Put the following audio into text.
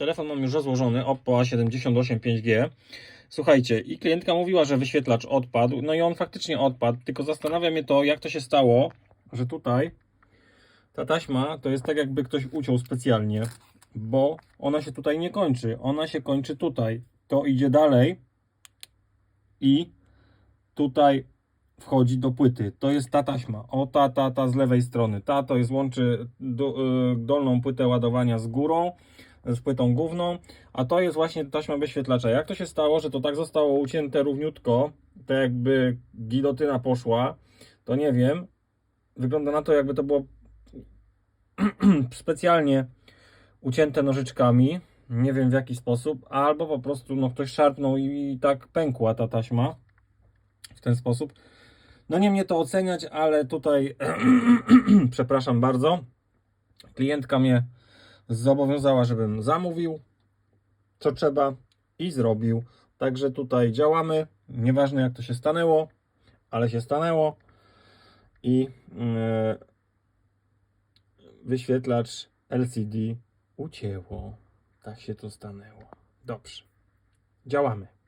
Telefon mam już rozłożony, Oppo A78 5G. Słuchajcie, i klientka mówiła, że wyświetlacz odpadł, no i on faktycznie odpadł, tylko zastanawia mnie to, jak to się stało, że tutaj ta taśma to jest tak jakby ktoś uciął specjalnie, bo ona się tutaj nie kończy, ona się kończy tutaj. To idzie dalej i tutaj wchodzi do płyty. To jest ta taśma. O ta, ta, ta z lewej strony. Ta to jest łączy do, y, dolną płytę ładowania z górą, z płytą główną, a to jest właśnie taśma wyświetlacza. Jak to się stało, że to tak zostało ucięte równiutko, tak jakby gilotyna poszła, to nie wiem. Wygląda na to, jakby to było specjalnie ucięte nożyczkami. Nie wiem w jaki sposób, albo po prostu no, ktoś szarpnął i, i tak pękła ta taśma w ten sposób. No nie mnie to oceniać, ale tutaj przepraszam bardzo. Klientka mnie zobowiązała, żebym zamówił co trzeba i zrobił. Także tutaj działamy. Nieważne jak to się stanęło, ale się stanęło i e, wyświetlacz LCD ucięło. Tak się to stanęło. Dobrze. Działamy.